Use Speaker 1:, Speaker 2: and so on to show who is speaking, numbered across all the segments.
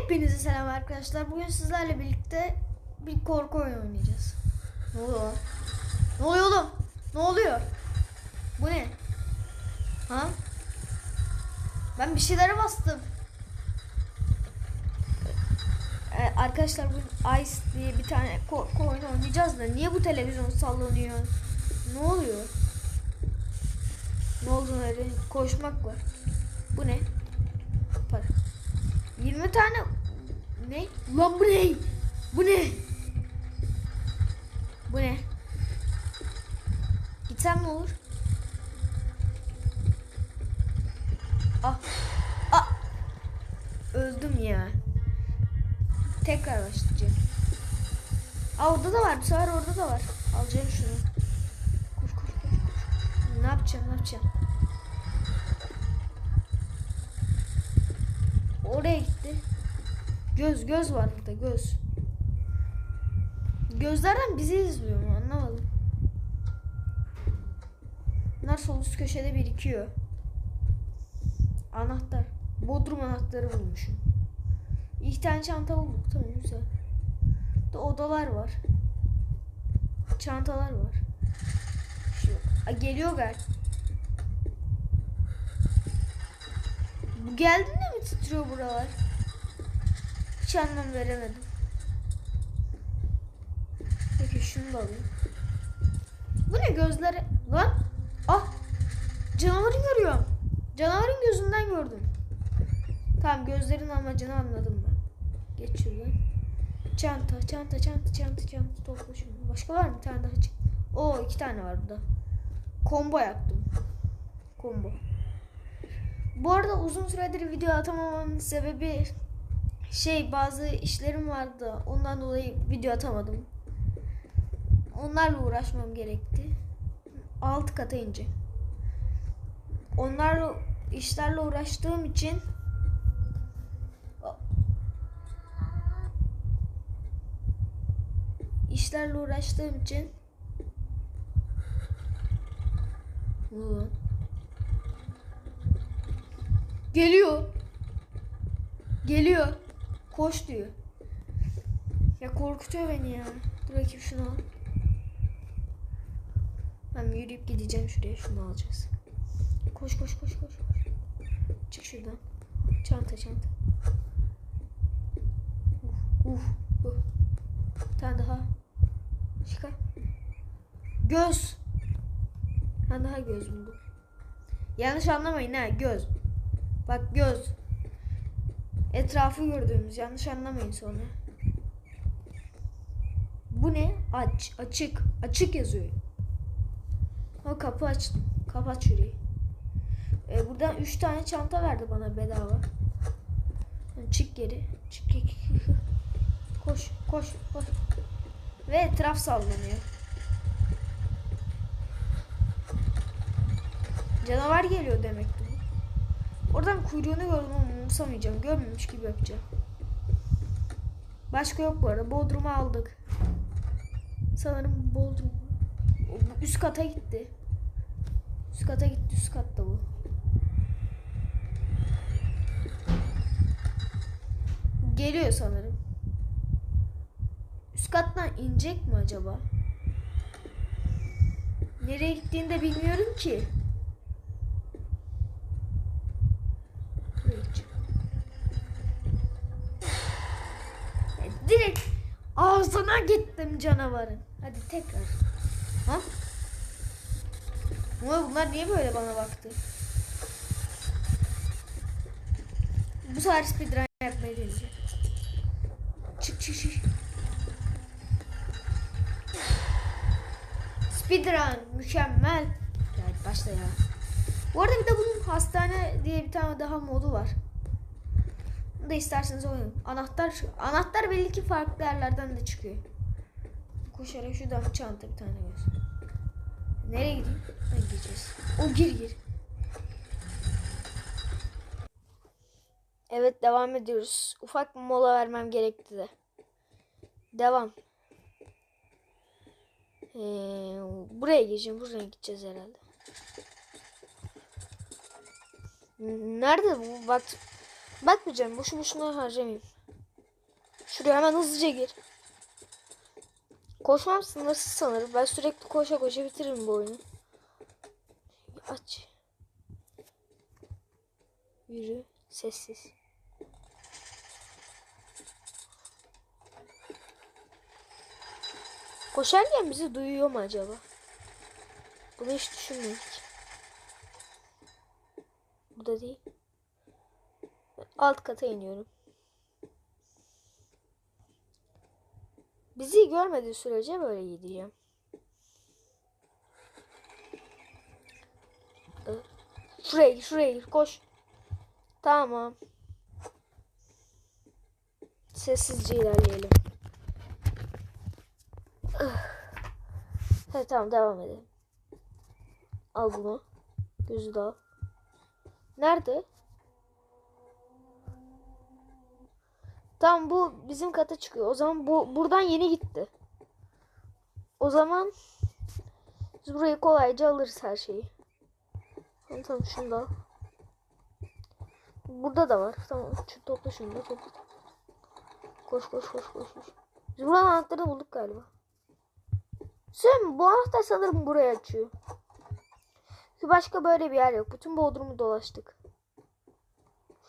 Speaker 1: Hepinize selam arkadaşlar. Bugün sizlerle birlikte bir korku oyunu oynayacağız. Ne oluyor? Ne oluyor oğlum? Ne oluyor? Bu ne? Ha? Ben bir şeylere bastım. Ee, arkadaşlar bugün Ice diye bir tane korku oyunu oynayacağız da niye bu televizyon sallanıyor? Ne oluyor? Ne olduğunu öyle koşmak var. Bu ne? Para. 20 tane ne? Lan bu ne? Bu ne? Bu ne? Gitsem ne olur? Ah. Ah. Öldüm ya. Tekrar başlayacağım. Aa orada da var. Bu sefer orada da var. Alacağım şunu. Koş koş koş. koş. Ne yapacağım? Ne yapacağım? Oraya gitti. Göz göz var burada göz. Gözlerden bizi izliyor mu anlamadım. Bunlar sol üst köşede birikiyor. Anahtar. Bodrum anahtarı bulmuşum. İki tane çanta bulduk. Tamam güzel. Da odalar var. Çantalar var. Şu. Aa, geliyor gel. Bu geldiğinde mi titriyor buralar? Hiç anlam veremedim. Peki şunu da alayım. Bu ne gözleri? Lan! Ah! Canavarı görüyorum. Canavarın gözünden gördüm. Tamam gözlerin amacını anladım ben. Geç şuradan. Çanta, çanta, çanta, çanta, çanta. Topla şunu. Başka var mı? Bir tane daha çık. Oo iki tane var burada. Combo yaptım. Combo. Bu arada uzun süredir video atamamamın sebebi şey bazı işlerim vardı. Ondan dolayı video atamadım. Onlarla uğraşmam gerekti. Alt kata ince. Onlarla işlerle uğraştığım için işlerle uğraştığım için Ulan. Geliyor. Geliyor. Koş diyor. Ya korkutuyor beni ya. Dur bakayım şunu al. Ben yürüyüp gideceğim şuraya. Şunu alacağız. Koş koş koş koş. koş. Çık şuradan. Çanta çanta. Uf uf. uf. Bir tane daha. Çıkar. Göz. Tane daha göz buldum. Yanlış anlamayın ha göz. Bak göz. Etrafı gördüğümüz yanlış anlamayın sonra. Bu ne? Aç, açık. Açık yazıyor. Ha kapı aç. Kapat şurayı. Ee, buradan 3 tane çanta verdi bana bedava. Çık geri. Çık çık. Koş, koş, koş. Ve etraf sallanıyor. Canavar geliyor demekti bu. Oradan kuyruğunu gördüm ama umursamayacağım. Görmemiş gibi yapacağım. Başka yok bu arada. Bodrum'u aldık. Sanırım Bodrum. Üst kata gitti. Üst kata gitti. Üst katta bu. Geliyor sanırım. Üst kattan inecek mi acaba? Nereye gittiğini de bilmiyorum ki. Buraya gideceğim. Ya Direkt ağzına gittim canavarın. Hadi tekrar. Ha? Ama bunlar niye böyle bana baktı? Bu sefer speedrun yapmayı deneyeceğim. Çık çık çık. Speedrun mükemmel. Hadi başla ya. Bu arada bir de bunun hastane diye bir tane daha modu var. Da isterseniz oynayın. Anahtar anahtar belli ki farklı yerlerden de çıkıyor. Koşarak şuradan bir çanta bir tane göz. Nereye gideyim? Ha, gideceğiz. O gir gir. Evet devam ediyoruz. Ufak bir mola vermem gerekti de. Devam. Ee, buraya gireceğim. Buraya gideceğiz herhalde. Nerede bu? Bak bakmayacağım. Boşu boşuna harcamayayım. Şuraya hemen hızlıca gir. Koşmam sınırsız sanırım. Ben sürekli koşa koşa bitiririm bu oyunu. Aç. Yürü. Sessiz. Koşarken bizi duyuyor mu acaba? Bunu hiç düşünmedik. Burada değil. Alt kata iniyorum. Bizi görmediği sürece böyle gideceğim. Ee, Şuraya gir, şuraya gir, koş. Tamam. Sessizce ilerleyelim. Evet tamam devam edelim. Al bunu. Gözü de al. Nerede? Tamam bu bizim kata çıkıyor. O zaman bu buradan yeni gitti. O zaman biz burayı kolayca alırız her şeyi. Tamam tamam şunu da. Burada da var. Tamam şu topla şunu da topla. Koş koş koş koş. koş. Biz buranın anahtarını bulduk galiba. Sen bu anahtar sanırım buraya açıyor. Çünkü başka böyle bir yer yok. Bütün Bodrum'u dolaştık.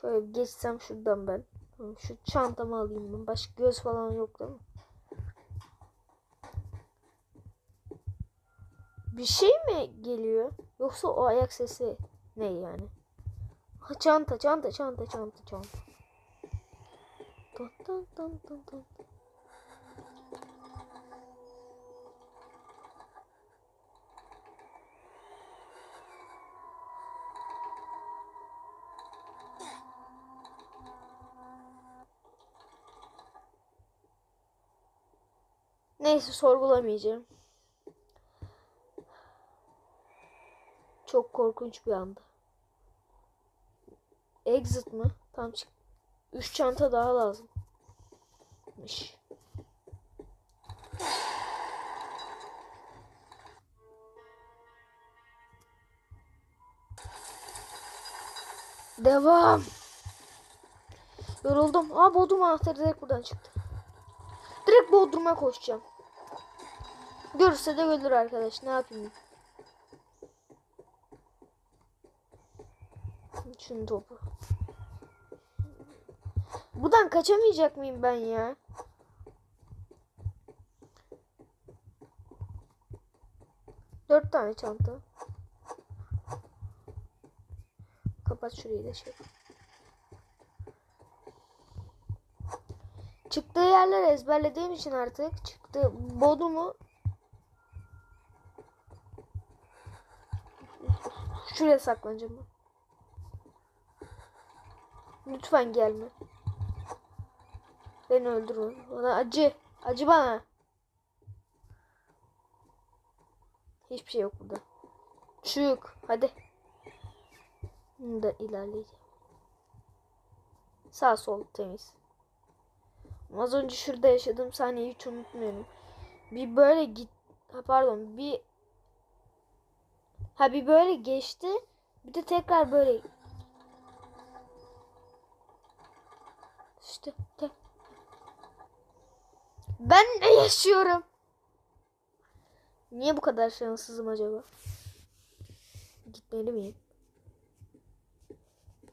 Speaker 1: Şöyle geçsem şuradan ben. Şu çantamı alayım ben. Başka göz falan yok değil mi? Bir şey mi geliyor? Yoksa o ayak sesi ne yani? Ha, çanta, çanta, çanta, çanta, çanta. Tan tan tan tan tan. Neyse sorgulamayacağım. Çok korkunç bir anda. Exit mı? Tam çık. Üç çanta daha lazımmış. Devam. Yoruldum. Aa Bodrum anahtarı direkt buradan çıktı. Direkt Bodrum'a koşacağım. Görürse de görür arkadaş. Ne yapayım? Şunu topu. Buradan kaçamayacak mıyım ben ya? Dört tane çanta. Kapat şurayı da şey. Çıktığı yerleri ezberlediğim için artık çıktı. Bodrum'u Şuraya saklanacağım ben. Lütfen gelme. Beni öldürme. Bana acı. Acı bana. Hiçbir şey yok burada. Çık. Hadi. Bunu da ilerleyeceğim. Sağ sol temiz. Az önce şurada yaşadığım sahneyi hiç unutmuyorum. Bir böyle git ha, pardon bir ha bir böyle geçti. Bir de tekrar böyle işte te- ben de yaşıyorum. Niye bu kadar şanssızım acaba? Gitmeli miyim?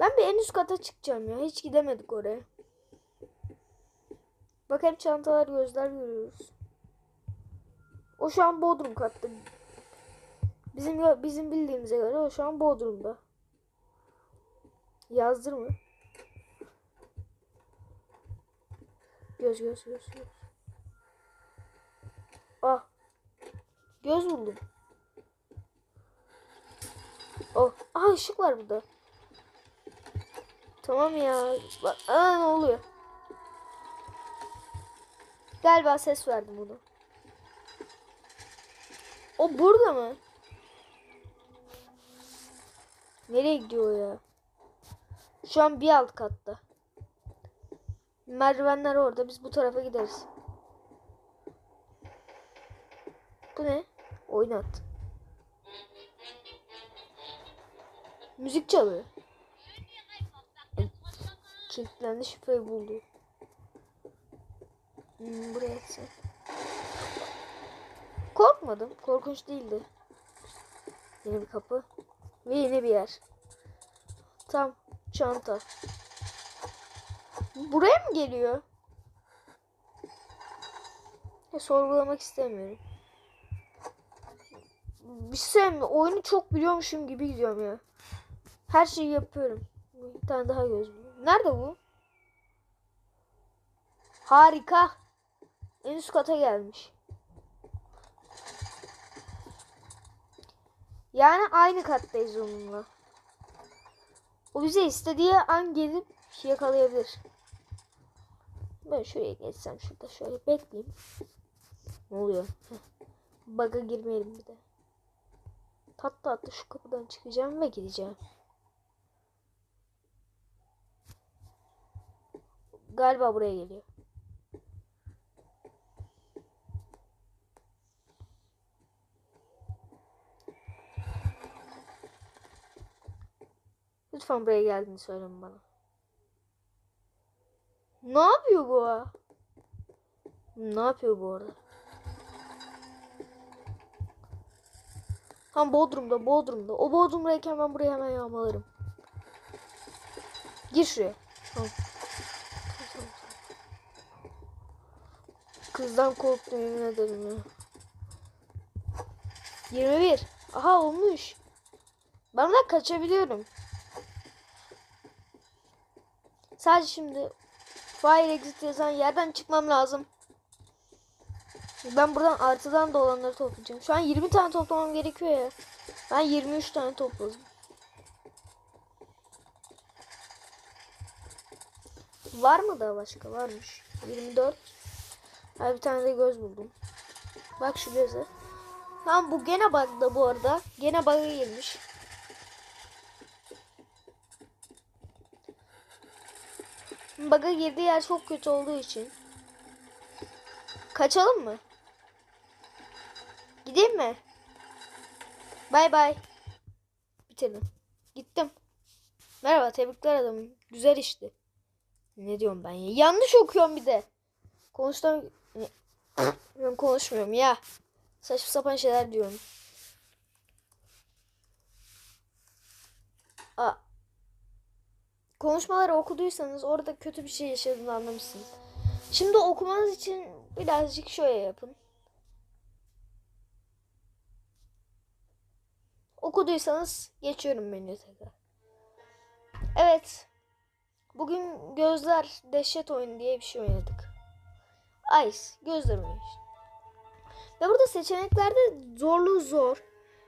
Speaker 1: Ben bir en üst kata çıkacağım ya. Hiç gidemedik oraya. Bak hep çantalar gözler görüyoruz. O şu an Bodrum katta. Bizim bizim bildiğimize göre o şu an Bodrum'da. Yazdır mı? Göz göz göz göz. Ah. Göz buldum. Oh. Aha ışık var burada. Tamam ya. Bak, aa, ne oluyor? Galiba ses verdim onu. O burada mı? Nereye gidiyor ya? Şu an bir alt katta. Merdivenler orada. Biz bu tarafa gideriz. Bu ne? Oynat. Müzik çalıyor. Kilitlendi şifreyi buldu. Hmm, buraya gitsin. Korkmadım. Korkunç değildi. Yeni bir kapı. Ve yeni bir yer. Tam çanta. Buraya mı geliyor? Ya, sorgulamak istemiyorum. Bir şey mi? Oyunu çok biliyormuşum gibi gidiyorum ya. Her şeyi yapıyorum. Bir tane daha göz. Nerede bu? Harika. En üst kata gelmiş. Yani aynı kattayız onunla. O bize istediği an gelip yakalayabilir. Ben şuraya geçsem şurada şöyle bekleyeyim. Ne oluyor? Bug'a girmeyelim bir de. Tatlı tatlı şu kapıdan çıkacağım ve gideceğim. Galiba buraya geliyor. Lütfen buraya geldiğini söyleyin bana. Ne yapıyor bu? Ne yapıyor bu arada? Tam Bodrum'da, Bodrum'da. O Bodrum'dayken ben buraya hemen yağmalarım. Gir şuraya. Tamam. Kızdan korktum yemin ederim ya. 21. Aha olmuş. Ben buradan kaçabiliyorum. Sadece şimdi Fire exit yazan yerden çıkmam lazım. Ben buradan artıdan da olanları toplayacağım. Şu an 20 tane toplamam gerekiyor ya. Ben 23 tane topladım. Var mı daha başka? Varmış. 24. Ha, bir tane de göz buldum. Bak şu göze. Tamam bu gene bug'da bu arada. Gene bug'a girmiş. Bug'a girdiği yer çok kötü olduğu için. Kaçalım mı? Gideyim mi? Bay bay. Bitirdim. Gittim. Merhaba tebrikler adamım. Güzel işti. Ne diyorum ben ya? Yanlış okuyorum bir de. Konuştum. Ben konuşmuyorum ya. Saçma sapan şeyler diyorum. Aa. Konuşmaları okuduysanız orada kötü bir şey yaşadığını anlamışsınız. Şimdi okumanız için birazcık şöyle yapın. Okuduysanız geçiyorum menüye tekrar. Evet. Bugün gözler dehşet oyunu diye bir şey oynadık. Ice gözler oyunu işte. Ve burada seçeneklerde zorluğu zor.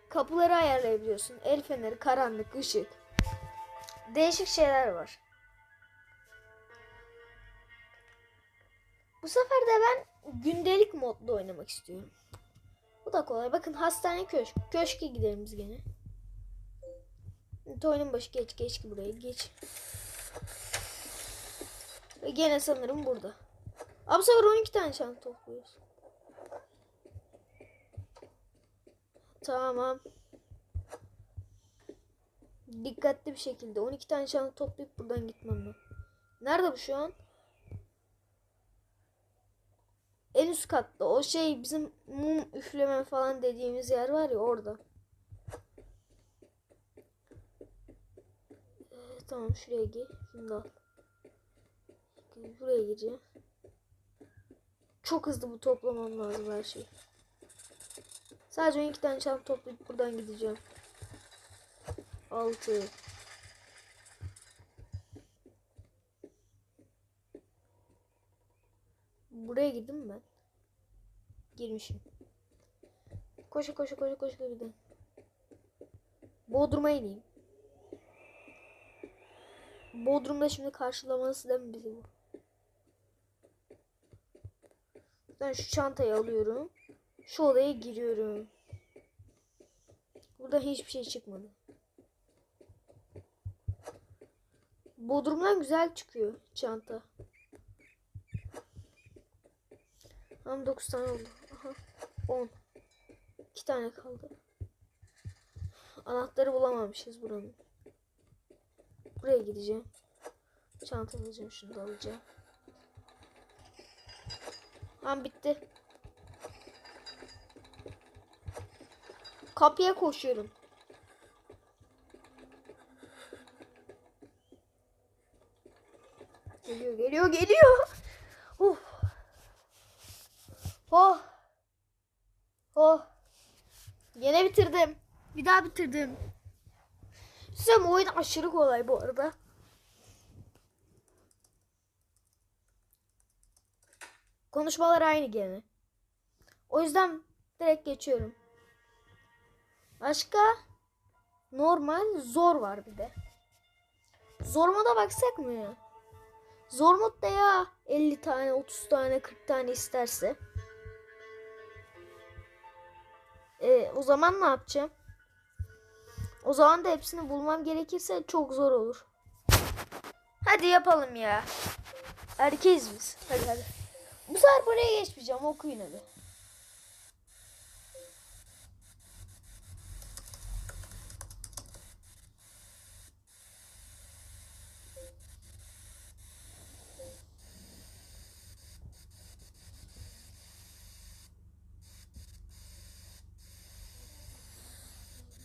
Speaker 1: Kapıları ayarlayabiliyorsun. El feneri, karanlık, ışık. Değişik şeyler var. Bu sefer de ben gündelik modda oynamak istiyorum. Bu da kolay. Bakın hastane köşk. Köşke gidelim biz gene. Oyunun başı geç geç ki buraya geç. Ve gene sanırım burada. Abi bu sefer 12 tane çanta topluyoruz. Tamam. Dikkatli bir şekilde 12 tane çanta toplayıp buradan gitmem ben. Nerede bu şu an? En üst katta. O şey bizim mum üfleme falan dediğimiz yer var ya orada. Ee, tamam şuraya gir. Al. Buraya gireceğim. Çok hızlı bu toplamam lazım her şeyi. Sadece 12 tane çanta toplayıp buradan gideceğim. 6 Buraya girdim mi ben? Girmişim. Koşa koşa koşa koşa gidelim. Bodrum'a ineyim. Bodrum'da şimdi karşılaması değil mi bizi bu? Ben şu çantayı alıyorum. Şu odaya giriyorum. Burada hiçbir şey çıkmadı. Bodrum'dan güzel çıkıyor çanta. Tam 9 tane oldu. Aha. 10. 2 tane kaldı. Anahtarı bulamamışız buranın. Buraya gideceğim. Çanta alacağım. Şunu da alacağım. Tamam bitti. Kapıya koşuyorum. Geliyor, geliyor. Uf. Oh. Oh. Yine bitirdim. Bir daha bitirdim. Size bu oyun aşırı kolay bu arada. Konuşmalar aynı gene. O yüzden direkt geçiyorum. Başka normal zor var bir de. Zor moda baksak mı ya? Zor modda ya 50 tane, 30 tane, 40 tane isterse. E, o zaman ne yapacağım? O zaman da hepsini bulmam gerekirse çok zor olur. Hadi yapalım ya. Erkeğiz biz. Hadi hadi. Bu sefer buraya geçmeyeceğim. Okuyun hadi.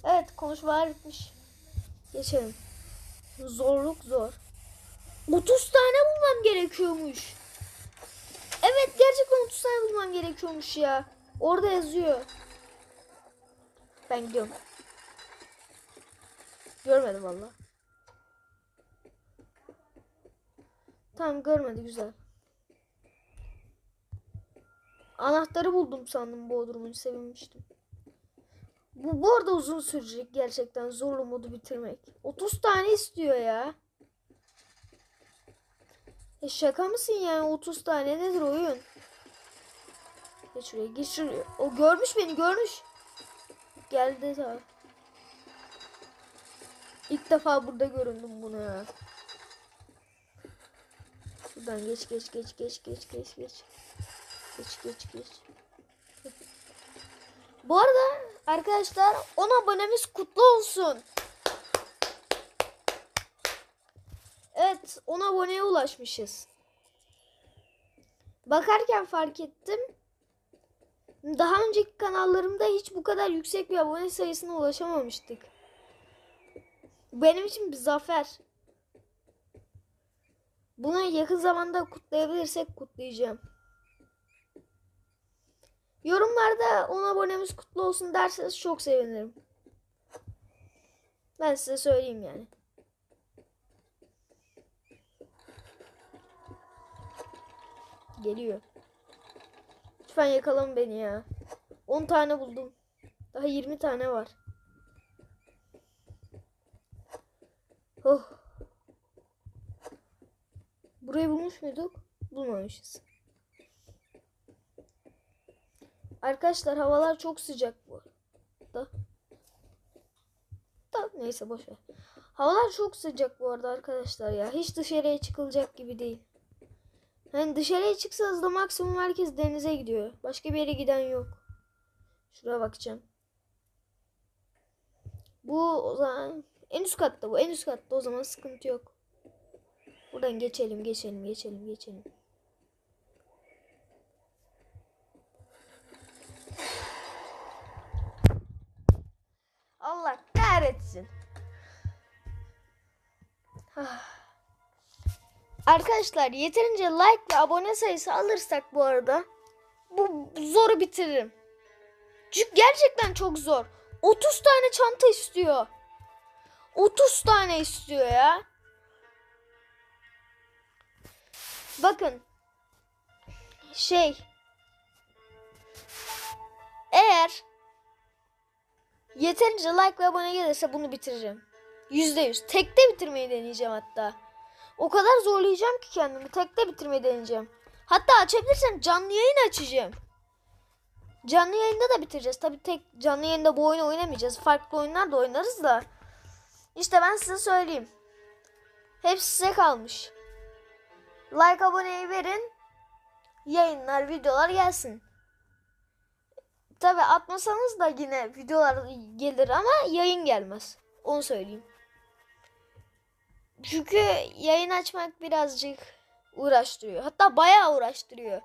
Speaker 1: Evet konuşmalar bitmiş. Geçelim. Zorluk zor. 30 tane bulmam gerekiyormuş. Evet gerçekten 30 tane bulmam gerekiyormuş ya. Orada yazıyor. Ben gidiyorum. Görmedim valla. Tamam görmedi güzel. Anahtarı buldum sandım Bodrum'un sevinmiştim. Bu, bu arada uzun sürecek gerçekten zorlu modu bitirmek. 30 tane istiyor ya. E şaka mısın yani 30 tane nedir oyun? Geç şuraya geç şuraya. O görmüş beni görmüş. Geldi ta. İlk defa burada göründüm buna ya. Şuradan geç geç geç geç geç geç geç. Geç geç geç. Bu arada arkadaşlar 10 abonemiz kutlu olsun. Evet 10 aboneye ulaşmışız. Bakarken fark ettim. Daha önceki kanallarımda hiç bu kadar yüksek bir abone sayısına ulaşamamıştık. Benim için bir zafer. Bunu yakın zamanda kutlayabilirsek kutlayacağım. Yorumlarda 10 abonemiz kutlu olsun derseniz çok sevinirim. Ben size söyleyeyim yani. Geliyor. Lütfen yakalama beni ya. 10 tane buldum. Daha 20 tane var. Oh. Burayı bulmuş muyduk? Bulmamışız. Arkadaşlar havalar çok sıcak bu arada. Da, neyse boş ver. Havalar çok sıcak bu arada arkadaşlar ya. Hiç dışarıya çıkılacak gibi değil. Hani dışarıya çıksanız da maksimum herkes denize gidiyor. Başka bir yere giden yok. Şuraya bakacağım. Bu o zaman en üst katta bu. En üst katta o zaman sıkıntı yok. Buradan geçelim, geçelim, geçelim, geçelim. Allah kahretsin. Ah. Arkadaşlar yeterince like ve abone sayısı alırsak bu arada bu zoru bitiririm. Çünkü gerçekten çok zor. 30 tane çanta istiyor. 30 tane istiyor ya. Bakın. Şey. Eğer yeterince like ve abone gelirse bunu bitiririm. %100. Tekte bitirmeyi deneyeceğim hatta. O kadar zorlayacağım ki kendimi. Tekte bitirmeyi deneyeceğim. Hatta açabilirsen canlı yayın açacağım. Canlı yayında da bitireceğiz. Tabii tek canlı yayında bu oyunu oynamayacağız. Farklı oyunlar da oynarız da. İşte ben size söyleyeyim. Hepsi size kalmış. Like aboneyi verin. Yayınlar, videolar gelsin. Tabi atmasanız da yine videolar gelir ama yayın gelmez. Onu söyleyeyim. Çünkü yayın açmak birazcık uğraştırıyor. Hatta bayağı uğraştırıyor.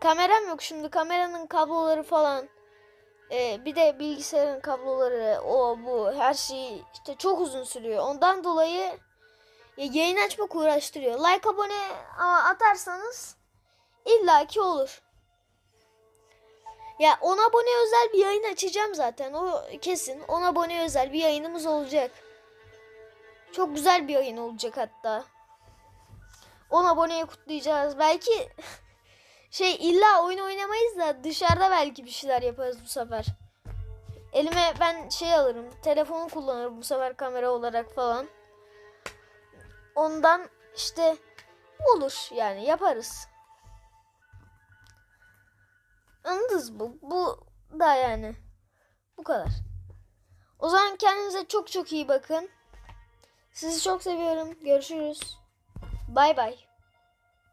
Speaker 1: kameram yok şimdi kameranın kabloları falan. Ee, bir de bilgisayarın kabloları o bu her şey işte çok uzun sürüyor. Ondan dolayı ya, yayın açmak uğraştırıyor. Like abone atarsanız illaki olur. Ya 10 abone özel bir yayın açacağım zaten. O kesin. 10 abone özel bir yayınımız olacak. Çok güzel bir yayın olacak hatta. 10 aboneyi kutlayacağız. Belki şey illa oyun oynamayız da dışarıda belki bir şeyler yaparız bu sefer. Elime ben şey alırım. Telefonu kullanırım bu sefer kamera olarak falan. Ondan işte olur yani yaparız. Anladınız bu. Bu da yani. Bu kadar. O zaman kendinize çok çok iyi bakın. Sizi çok seviyorum. Görüşürüz. Bay bay.